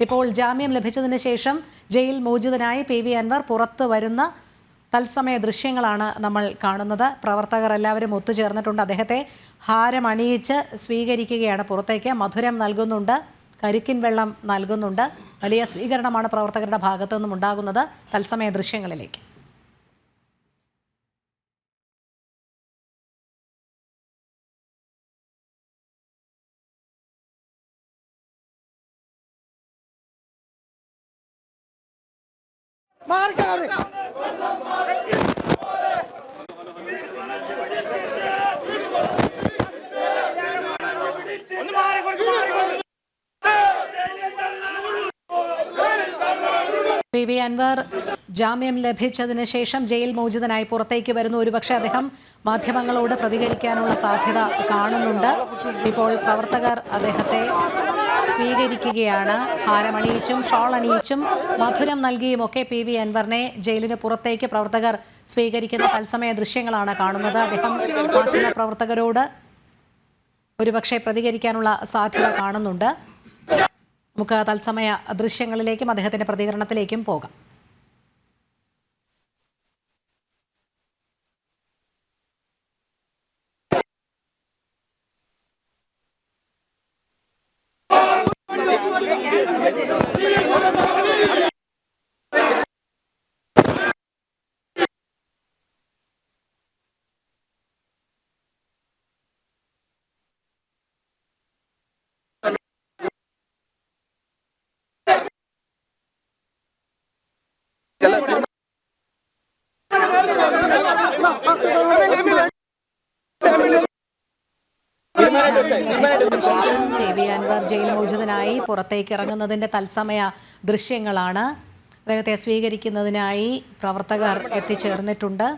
ഇപ്പോൾ ജാമ്യം ലഭിച്ചതിന് ശേഷം ജയിൽ മോചിതനായി പി വി അൻവർ പുറത്തു വരുന്ന തത്സമയ ദൃശ്യങ്ങളാണ് നമ്മൾ കാണുന്നത്. പ്രവർത്തകർ എല്ലാവരും ഒത്തുചേർന്നിട്ടുണ്ട്. അദ്ദേഹത്തെ ഹാരമണിയിച്ച് സ്വീകരിക്കുകയാണ് പുറത്തേക്ക്. മധുരം നൽകുന്നുണ്ട്. കരിക്കിൻ വെള്ളം നൽകുന്നുണ്ട്. വലിയ സ്വീകരണമാണ് പ്രവർത്തകരുടെ ഭാഗത്തു നിന്നും ഉണ്ടാകുന്നത് തത്സമയ ദൃശ്യങ്ങളിലേക്ക്. കൊടുക്ക് പി വി അൻവർ ജാമ്യം ലഭിച്ചതിന് ശേഷം ജയിൽ മോചിതനായി പുറത്തേക്ക് വരുന്നു ഒരുപക്ഷെ അദ്ദേഹം മാധ്യമങ്ങളോട് പ്രതികരിക്കാനുള്ള സാധ്യത കാണുന്നുണ്ട്. ഇപ്പോൾ പ്രവർത്തകർ അദ്ദേഹത്തെ സ്വീകരിക്കുകയാണ്. ഹാരമണിയിച്ചും ഷോൾ അണിയിച്ചും മധുരം നൽകിയുമൊക്കെ പി വി അൻവറിനെ ജയിലിന് പുറത്തേക്ക് പ്രവർത്തകർ സ്വീകരിക്കുന്ന തത്സമയ ദൃശ്യങ്ങളാണ് കാണുന്നത്. അദ്ദേഹം മാധ്യമ പ്രവർത്തകരോട് ഒരുപക്ഷെ പ്രതികരിക്കാനുള്ള സാധ്യത കാണുന്നുണ്ട്. നമുക്ക് തത്സമയ ദൃശ്യങ്ങളിലേക്കും അദ്ദേഹത്തിന്റെ പ്രതികരണത്തിലേക്കും പോകാം ലഭിച്ചതിന് ശേഷം വി അൻവർ ജയിൽ മോചിതനായി പുറത്തേക്ക് ഇറങ്ങുന്നതിന്റെ തത്സമയ ദൃശ്യങ്ങളാണ്. അദ്ദേഹത്തെ സ്വീകരിക്കുന്നതിനായി പ്രവർത്തകർ എത്തിച്ചേർന്നിട്ടുണ്ട്.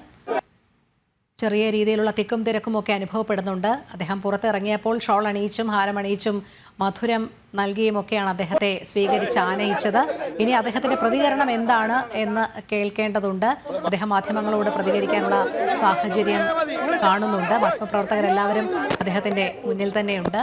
ചെറിയ രീതിയിലുള്ള തിക്കും തിരക്കും ഒക്കെ അനുഭവപ്പെടുന്നുണ്ട്. അദ്ദേഹം പുറത്തിറങ്ങിയപ്പോൾ ഷോൾ അണിയിച്ചും ഹാരമണിയിച്ചും മധുരം നൽകിയുമൊക്കെയാണ് അദ്ദേഹത്തെ സ്വീകരിച്ച് ആനയിച്ചത്. ഇനി അദ്ദേഹത്തിന്റെ പ്രതികരണം എന്താണ് എന്ന് കേൾക്കേണ്ടതുണ്ട്. അദ്ദേഹം മാധ്യമങ്ങളോട് പ്രതികരിക്കാനുള്ള സാഹചര്യം കാണുന്നുണ്ട്. മാധ്യമപ്രവർത്തകരെല്ലാവരും അദ്ദേഹത്തിന്റെ മുന്നിൽ തന്നെയുണ്ട്.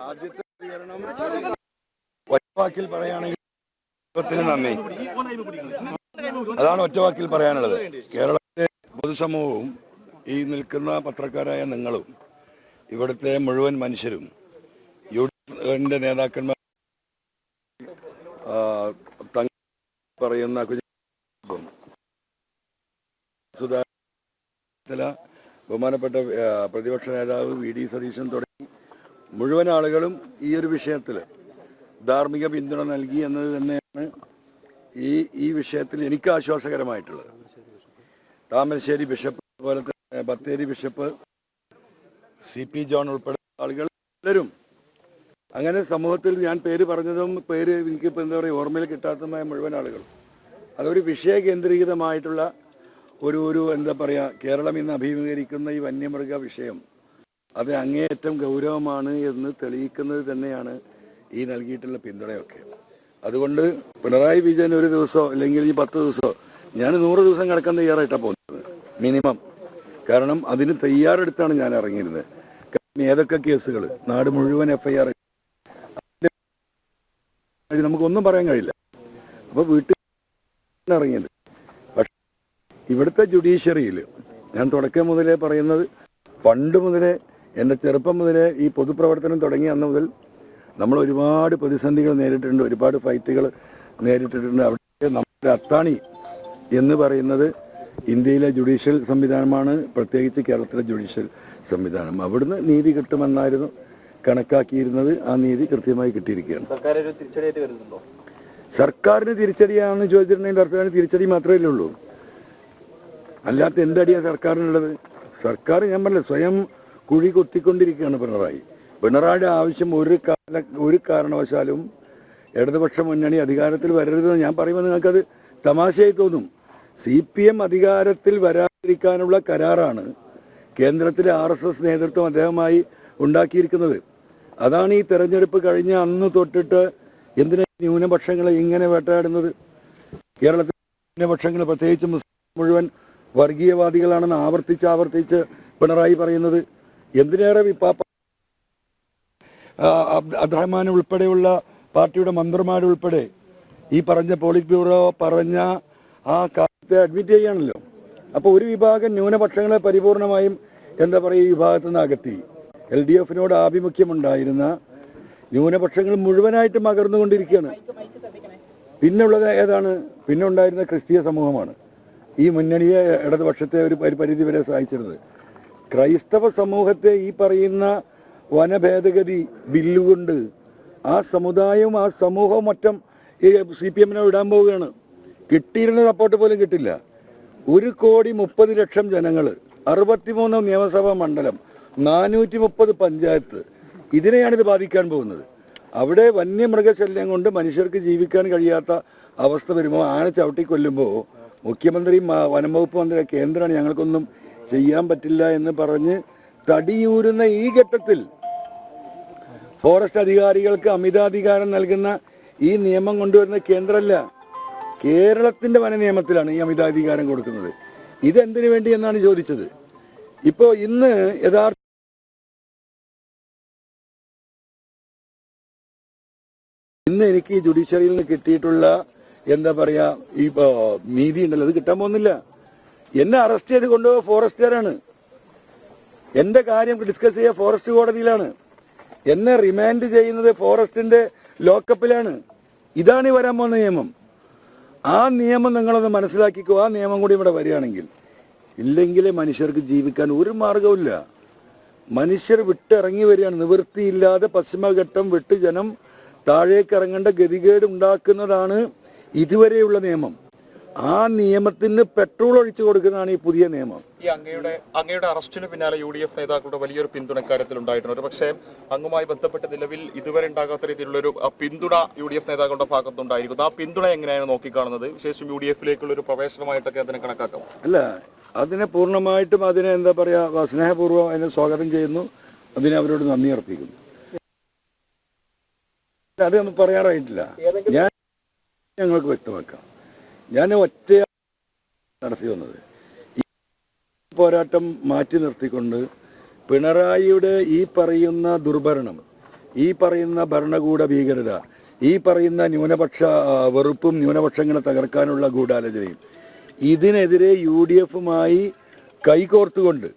ആദ്യത്തെ ഒറ്റവാക്കിൽ പറയുകയാണെങ്കിൽ നന്ദി. അതാണ് ഒറ്റവാക്കിൽ പറയാനുള്ളത്. കേരളത്തിലെ പൊതുസമൂഹവും ഈ നിൽക്കുന്ന പത്രക്കാരായ നിങ്ങളും ഇവിടുത്തെ മുഴുവൻ മനുഷ്യരും യു ഡി എഫിന്റെ നേതാക്കന്മാർ പറയുന്ന കുഞ്ഞും ബഹുമാനപ്പെട്ട പ്രതിപക്ഷ നേതാവ് വി ഡി സതീശൻ തുടങ്ങി മുഴുവൻ ആളുകളും ഈ ഒരു വിഷയത്തിൽ ധാർമ്മിക പിന്തുണ നൽകി എന്നത് തന്നെയാണ് ഈ ഈ വിഷയത്തിൽ എനിക്ക് ആശ്വാസകരമായിട്ടുള്ളത്. താമരശ്ശേരി ബിഷപ്പ് അതുപോലെ തന്നെ Bathery bishop C P John ഉൾപ്പെടെ ആളുകൾ എല്ലാവരും അങ്ങനെ സമൂഹത്തിൽ ഞാൻ പേര് പറഞ്ഞതും പേര് എനിക്കിപ്പോൾ എന്താ പറയുക ഓർമ്മയിൽ കിട്ടാത്തതുമായ മുഴുവൻ ആളുകളും. അതൊരു വിഷയ കേന്ദ്രീകൃതമായിട്ടുള്ള ഒരു ഒരു എന്താ പറയുക കേരളം ഇന്ന് അഭിമുഖീകരിക്കുന്ന ഈ വന്യമൃഗ വിഷയം അത് അങ്ങേയറ്റം ഗൗരവമാണ് എന്ന് തെളിയിക്കുന്നത് തന്നെയാണ് ഈ നൽകിയിട്ടുള്ള പിന്തുണയൊക്കെ. അതുകൊണ്ട് പിണറായി വിജയൻ ഒരു ദിവസമോ അല്ലെങ്കിൽ ഈ പത്ത് ദിവസമോ ഞാൻ നൂറ് ദിവസം കിടക്കാൻ തയ്യാറായിട്ടാണ് പോകുന്നത്. മിനിമം. കാരണം അതിന് തയ്യാറെടുത്താണ് ഞാൻ ഇറങ്ങിയിരുന്നത്. കാരണം ഏതൊക്കെ കേസുകൾ നാട് മുഴുവൻ എഫ്ഐആർ നമുക്കൊന്നും പറയാൻ കഴിയില്ല. അപ്പോൾ വീട്ടിൽ ഇറങ്ങിയത്. പക്ഷെ ഇവിടുത്തെ ജുഡീഷ്യറിയിൽ ഞാൻ തുടക്കം മുതലേ പറയുന്നത് പണ്ട് മുതലേ എന്റെ ചെറുപ്പം മുതൽ ഈ പൊതുപ്രവർത്തനം തുടങ്ങിയ അന്ന് മുതൽ നമ്മൾ ഒരുപാട് പ്രതിസന്ധികൾ നേരിട്ടിട്ടുണ്ട് ഒരുപാട് ഫൈറ്റുകൾ നേരിട്ടിട്ടുണ്ട്. അവിടെ നമ്മുടെ അത്താണി എന്ന് പറയുന്നത് ഇന്ത്യയിലെ ജുഡീഷ്യൽ സംവിധാനമാണ് പ്രത്യേകിച്ച് കേരളത്തിലെ ജുഡീഷ്യൽ സംവിധാനം. അവിടുന്ന് നീതി കിട്ടുമെന്നായിരുന്നു കണക്കാക്കിയിരുന്നത്. ആ നീതി കൃത്യമായി കിട്ടിയിരിക്കുകയാണ്. സർക്കാരിന് തിരിച്ചടിയാണെന്ന് ചോദിച്ചിട്ടുണ്ടെങ്കിൽ സർക്കാരിന് തിരിച്ചടി മാത്രമേ ഉള്ളൂ. അല്ലാത്ത എന്തടിയാണ് സർക്കാരിനുള്ളത്? സർക്കാർ ഞാൻ പറഞ്ഞില്ല സ്വയം കുഴി കൊത്തിക്കൊണ്ടിരിക്കുകയാണ് പിണറായി. പിണറായിയുടെ ആവശ്യം ഒരു കാല ഒരു കാരണവശാലും ഇടതുപക്ഷ മുന്നണി അധികാരത്തിൽ വരരുതെന്ന് ഞാൻ പറയുമ്പോൾ നിങ്ങൾക്കത് തമാശയായി തോന്നും. സി പി എം അധികാരത്തിൽ വരാതിരിക്കാനുള്ള കരാറാണ് കേന്ദ്രത്തിലെ ആർ എസ് എസ് നേതൃത്വം അദ്ദേഹമായി ഉണ്ടാക്കിയിരിക്കുന്നത്. അതാണ് ഈ തെരഞ്ഞെടുപ്പ് കഴിഞ്ഞ അന്ന് തൊട്ടിട്ട് എന്തിനാ ന്യൂനപക്ഷങ്ങളെ ഇങ്ങനെ വേട്ടയാടുന്നത്? കേരളത്തിൽ ന്യൂനപക്ഷങ്ങൾ പ്രത്യേകിച്ച് മുസ്ലിം മുഴുവൻ വർഗീയവാദികളാണെന്ന് ആവർത്തിച്ച് ആവർത്തിച്ച് പിണറായി പറയുന്നത്. എന്തിനേറെ അബ്ദുറഹ്മാൻ ഉൾപ്പെടെയുള്ള പാർട്ടിയുടെ മന്ത്രിമാരുൾപ്പെടെ ഈ പറഞ്ഞ പോളിറ്റ് ബ്യൂറോ പറഞ്ഞ ആ കാര്യത്തെ അഡ്മിറ്റ് ചെയ്യുകയാണല്ലോ അപ്പോൾ ഒരു വിഭാഗം ന്യൂനപക്ഷങ്ങളെ പരിപൂർണമായും എന്താ പറയുക ഈ വിഭാഗത്തു നിന്ന് അകത്തി എൽ ഡി എഫിനോട് ആഭിമുഖ്യമുണ്ടായിരുന്ന ന്യൂനപക്ഷങ്ങൾ മുഴുവനായിട്ടും അകർന്നുകൊണ്ടിരിക്കുകയാണ്. പിന്നുള്ളത് ഏതാണ്? പിന്നെ ഉണ്ടായിരുന്ന ക്രിസ്തീയ സമൂഹമാണ്. ഈ മുന്നണിയെ ഇടതുപക്ഷത്തെ ഒരു പരിധി വരെ സഹായിച്ചിരുന്നത്. ക്രൈസ്തവ സമൂഹത്തെ ഈ പറയുന്ന വനഭേദഗതി ബില്ലുകൊണ്ട് ആ സമുദായവും ആ സമൂഹവും മറ്റും ഈ സി പി എമ്മിനെ വിടാൻ പോവുകയാണ്. കിട്ടിയിരുന്ന സപ്പോർട്ട് പോലും കിട്ടില്ല. ഒരു കോടി മുപ്പത് ലക്ഷം ജനങ്ങൾ അറുപത്തിമൂന്ന് നിയമസഭാ മണ്ഡലം നാനൂറ്റി മുപ്പത് പഞ്ചായത്ത് ഇതിനെയാണ് ഇത് ബാധിക്കാൻ പോകുന്നത്. അവിടെ വന്യമൃഗശല്യം കൊണ്ട് മനുഷ്യർക്ക് ജീവിക്കാൻ കഴിയാത്ത അവസ്ഥ വരുമ്പോൾ ആന ചവിട്ടി കൊല്ലുമ്പോൾ മുഖ്യമന്ത്രിയും വനം വകുപ്പ് മന്ത്രി കേന്ദ്രമാണ് ഞങ്ങൾക്കൊന്നും ചെയ്യാൻ പറ്റില്ല എന്ന് പറഞ്ഞ് തടിയൂരുന്ന ഈ ഘട്ടത്തിൽ ഫോറസ്റ്റ് അധികാരികൾക്ക് അമിതാധികാരം നൽകുന്ന ഈ നിയമം കൊണ്ടുവരുന്ന കേന്ദ്രമല്ല കേരളത്തിന്റെ വന നിയമത്തിലാണ് ഈ അമിതാധികാരം കൊടുക്കുന്നത്. ഇതെന്തിനു വേണ്ടി എന്നാണ് ചോദിച്ചത്. ഇപ്പോ ഇന്ന് യഥാർത്ഥ ഇന്ന് എനിക്ക് ജുഡീഷ്യറിയിൽ നിന്ന് കിട്ടിയിട്ടുള്ള എന്താ പറയാ ഈ നീതി ഉണ്ടല്ലോ അത് കിട്ടാൻ പോകുന്നില്ല. എന്നെ അറസ്റ്റ് ചെയ്ത് കൊണ്ടുപോയ ഫോറസ്റ്റുകാരാണ്. എന്റെ കാര്യം ഡിസ്കസ് ചെയ്യുക ഫോറസ്റ്റ് കോടതിയിലാണ്. എന്നെ റിമാൻഡ് ചെയ്യുന്നത് ഫോറസ്റ്റിന്റെ ലോക്കപ്പിലാണ് ഇതാണ് ഈ വരാൻ പോകുന്ന നിയമം. ആ നിയമം നിങ്ങളൊന്ന് മനസ്സിലാക്കിക്കോ. ആ നിയമം കൂടി ഇവിടെ വരികയാണെങ്കിൽ. ഇല്ലെങ്കിൽ മനുഷ്യർക്ക് ജീവിക്കാൻ ഒരു മാർഗവുമില്ല. മനുഷ്യർ വിട്ടിറങ്ങി വരികയാണ്. നിവൃത്തിയില്ലാതെ പശ്ചിമഘട്ടം വിട്ട് ജനം താഴേക്ക് ഇറങ്ങേണ്ട ഗതികേട് ഉണ്ടാക്കുന്നതാണ് ഇതുവരെയുള്ള നിയമം. ആ നിയമത്തിന് പെട്രോൾ ഒഴിച്ചു കൊടുക്കുന്നതാണ് ഈ പുതിയ നിയമം. ഈ അങ്ങയുടെ അങ്ങയുടെ അറസ്റ്റിന് പിന്നാലെ യു ഡി എഫ് നേതാക്കളുടെ വലിയൊരു പിന്തുണ കാര്യത്തിൽ ഉണ്ടായിട്ടുണ്ട് ഒരു പക്ഷേ അങ്ങുമായി ബന്ധപ്പെട്ട് നിലവിൽ ഇതുവരെ ഉണ്ടാകാത്ത രീതിയിലുള്ള ഒരു പിന്തുണ യു ഡി എഫ് നേതാക്കളുടെ ഭാഗത്തുണ്ടായിരിക്കുന്നു. ആ പിന്തുണ എങ്ങനെയാണ് നോക്കിക്കാണുന്നത്? വിശേഷം യു ഡി എഫിലേക്കുള്ള ഒരു പ്രവേശനമായിട്ടൊക്കെ അതിനെ കണക്കാക്കാം. അല്ല അതിനെ പൂർണമായിട്ടും അതിനെ എന്താ പറയുക സ്നേഹപൂർവം അതിനെ സ്വാഗതം ചെയ്യുന്നു. അതിനെ അവരോട് നന്ദി അർപ്പിക്കുന്നു. അത് നമ്മൾ പറയാറായിട്ടില്ല. ഞാൻ ഞങ്ങൾക്ക് വ്യക്തമാക്കാം. ഞാൻ ഒറ്റ നടത്തി വന്നത്. ഈ പോരാട്ടം മാറ്റി നിർത്തിക്കൊണ്ട് പിണറായിയുടെ ഈ പറയുന്ന ദുർഭരണം ഈ പറയുന്ന ഭരണകൂട ഭീകരത ഈ പറയുന്ന ന്യൂനപക്ഷ വെറുപ്പും ന്യൂനപക്ഷങ്ങളെ തകർക്കാനുള്ള ഗൂഢാലോചനയും ഇതിനെതിരെ യു ഡി എഫുമായി കൈകോർത്തുകൊണ്ട്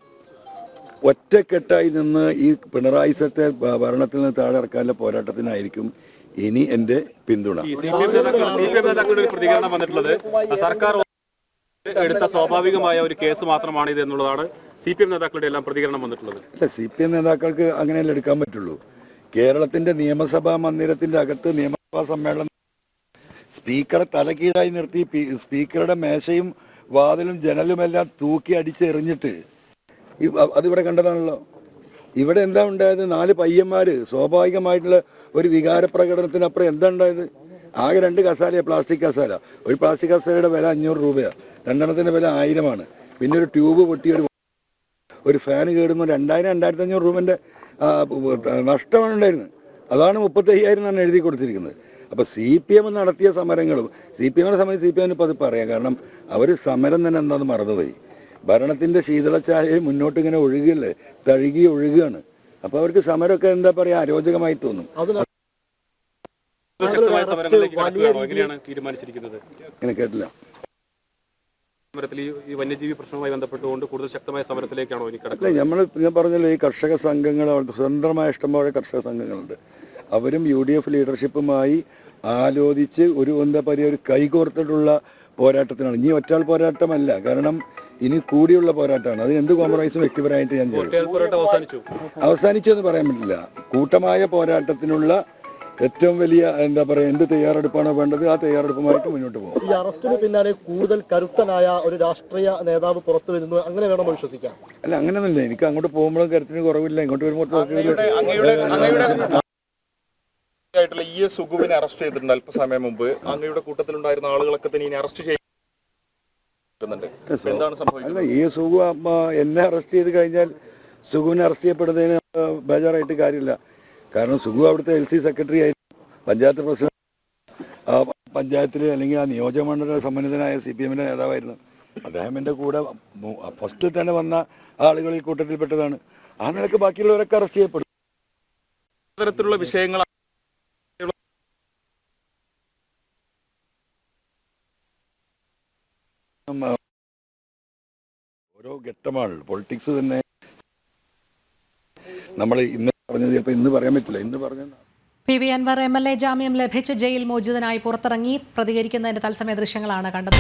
ഒറ്റക്കെട്ടായി നിന്ന് ഈ പിണറായി സത്തെ ഭരണത്തിൽ നിന്ന് താഴെ ഇറക്കാനുള്ള പോരാട്ടത്തിനായിരിക്കും ഇനി എന്റെ പിന്തുണ. പ്രതികരണം വന്നിട്ടുള്ളത് സർക്കാർ എടുത്ത സ്വാഭാവികമായ ഒരു കേസ് മാത്രമാണ് ഇത് എന്നുള്ളതാണ് സി പി എം നേതാക്കളുടെ എല്ലാം പ്രതികരണം വന്നിട്ടുള്ളത്. അല്ല സി പി എം നേതാക്കൾക്ക് അങ്ങനെയല്ല എടുക്കാൻ പറ്റുള്ളൂ? കേരളത്തിന്റെ നിയമസഭാ മന്ദിരത്തിന്റെ അകത്ത് നിയമസഭാ സമ്മേളനം സ്പീക്കറെ തലകീഴായി നിർത്തി സ്പീക്കറുടെ മേശയും വാതിലും ജനലുമെല്ലാം തൂക്കി അടിച്ചെറിഞ്ഞിട്ട് അതിവിടെ കണ്ടതാണല്ലോ? ഇവിടെ എന്താ ഉണ്ടായത്? നാല് പയ്യന്മാര് സ്വാഭാവികമായിട്ടുള്ള ഒരു വികാര പ്രകടനത്തിനപ്പുറം എന്താ ഉണ്ടായത്? ആകെ രണ്ട് കസാല പ്ലാസ്റ്റിക് കസാല. ഒരു പ്ലാസ്റ്റിക് കസാലയുടെ വില അഞ്ഞൂറ് രൂപയാണ് രണ്ടെണ്ണത്തിന്റെ വില ആയിരമാണ്. പിന്നെ ഒരു ട്യൂബ് പൊട്ടി ഒരു ഒരു ഫാൻ കേടുന്നു. രണ്ടായിരം രണ്ടായിരത്തി അഞ്ഞൂറ് രൂപന്റെ നഷ്ടമാണ് ഉണ്ടായിരുന്നത്. അതാണ് മുപ്പത്തി അയ്യായിരം എന്നാണ് എഴുതി കൊടുത്തിരിക്കുന്നത്. അപ്പൊ സി പി എം നടത്തിയ സമരങ്ങളും സി പി എമ്മിനെ സംബന്ധിച്ച് സി പി എമ്മിന് പറയാം. കാരണം അവർ സമരം തന്നെ എന്താന്ന് മറന്നുപോയി. ഭരണത്തിന്റെ ശീതളച്ചായ മുന്നോട്ട് ഇങ്ങനെ ഒഴുകിയല്ലേ? തഴുകി ഒഴുകുകയാണ് അപ്പൊ അവർക്ക് സമരമൊക്കെ എന്താ പറയാ? അരോചകമായി തോന്നും. ഇങ്ങനെ കേട്ടില്ല. സമരത്തിൽ ഈ- ഈ വന്യജീവി പ്രശ്നവുമായി ബന്ധപ്പെട്ടുകൊണ്ട് കൂടുതൽ ശക്തമായ സമരത്തിലേക്കാണോ ഇനി അല്ല നമ്മൾ ഞാൻ പറഞ്ഞല്ലോ ഈ കർഷക സംഘങ്ങൾ സ്വതന്ത്രമായ ഇഷ്ടംപോലെ കർഷക സംഘങ്ങളുണ്ട്. അവരും യു ഡി എഫ് ലീഡർഷിപ്പുമായി ആലോചിച്ച് ഒരു എന്താ പറയുക ഒരു കൈകോർത്തിട്ടുള്ള പോരാട്ടത്തിനാണ്. ഇനി ഒറ്റാൾ പോരാട്ടമല്ല. കാരണം ഇനി കൂടിയുള്ള പോരാട്ടമാണ്. അതിന് എന്ത് കോംപ്രമൈസും വ്യക്തിപരമായിട്ട് ഞാൻ ചെയ്യും. പോരാട്ടം അവസാനിച്ചു. അവസാനിച്ചു എന്ന് പറയാൻ പറ്റില്ല. കൂട്ടമായ പോരാട്ടത്തിനുള്ള ഏറ്റവും വലിയ എന്താ പറയുക എന്ത് തയ്യാറെടുപ്പാണോ വേണ്ടത് ആ തയ്യാറെടുപ്പുമായിട്ട് മുന്നോട്ട് പോകും. ഈ അറസ്റ്റിന് പിന്നാലെ കൂടുതൽ കരുത്തനായ ഒരു രാഷ്ട്രീയ നേതാവ് പുറത്തു വരുന്നു അങ്ങനെ വേണം വിശ്വസിക്കാം. അല്ല അങ്ങനെയൊന്നുമില്ല. എനിക്ക് അങ്ങോട്ട് പോകുമ്പോഴും കരുത്തിന് കുറവില്ല. ഇങ്ങോട്ട് വരുമ്പോൾ ആയിട്ടുള്ള ഇ എസ് സുഗുവിനെ അറസ്റ്റ് ചെയ്തിട്ടുണ്ട് അല്പസമയം മുമ്പ്. അങ്ങയുടെ കൂട്ടത്തിലുണ്ടായിരുന്ന ആളുകളൊക്കെ തന്നെ ഇനി അറസ്റ്റ് സംഭവിക്കുന്നത് അല്ല ഈ സുഖു എന്നെ അറസ്റ്റ് ചെയ്ത് കഴിഞ്ഞാൽ സുഖുവിനെ അറസ്റ്റ് ചെയ്യപ്പെടുന്നതിന് ബേജാറായിട്ട് കാര്യമില്ല. കാരണം സുഖു അവിടുത്തെ എൽ സി സെക്രട്ടറി ആയിരുന്നു. പഞ്ചായത്ത് പ്രസിഡന്റ് ആ പഞ്ചായത്തിൽ അല്ലെങ്കിൽ ആ നിയോജകമണ്ഡല സമ്മന്നിതനായ സി പി എമ്മിന്റെ നേതാവായിരുന്നു. അദ്ദേഹം എന്റെ കൂടെ ഫസ്റ്റിൽ തന്നെ വന്ന ആളുകളിൽ കൂട്ടത്തിൽപ്പെട്ടതാണ്. ആ നിലയ്ക്ക് ബാക്കിയുള്ളവരൊക്കെ അറസ്റ്റ് ചെയ്യപ്പെടും. തരത്തിലുള്ള വിഷയങ്ങൾ ഉം, ആ, ഓരോ ഘട്ടമാണ്. പൊളിറ്റിക്സ് തന്നെ. നമ്മൾ ഇന്ന് പറഞ്ഞത് ചിലപ്പോൾ ഇന്ന് പറയാൻ പറ്റില്ല. ഇന്ന് പറഞ്ഞ P V Anvar M L A ജാമ്യം ലഭിച്ച് ജയിൽ മോചിതനായി പുറത്തിറങ്ങി പ്രതികരിക്കുന്നതിന്റെ തത്സമയ ദൃശ്യങ്ങളാണ് കണ്ടത്.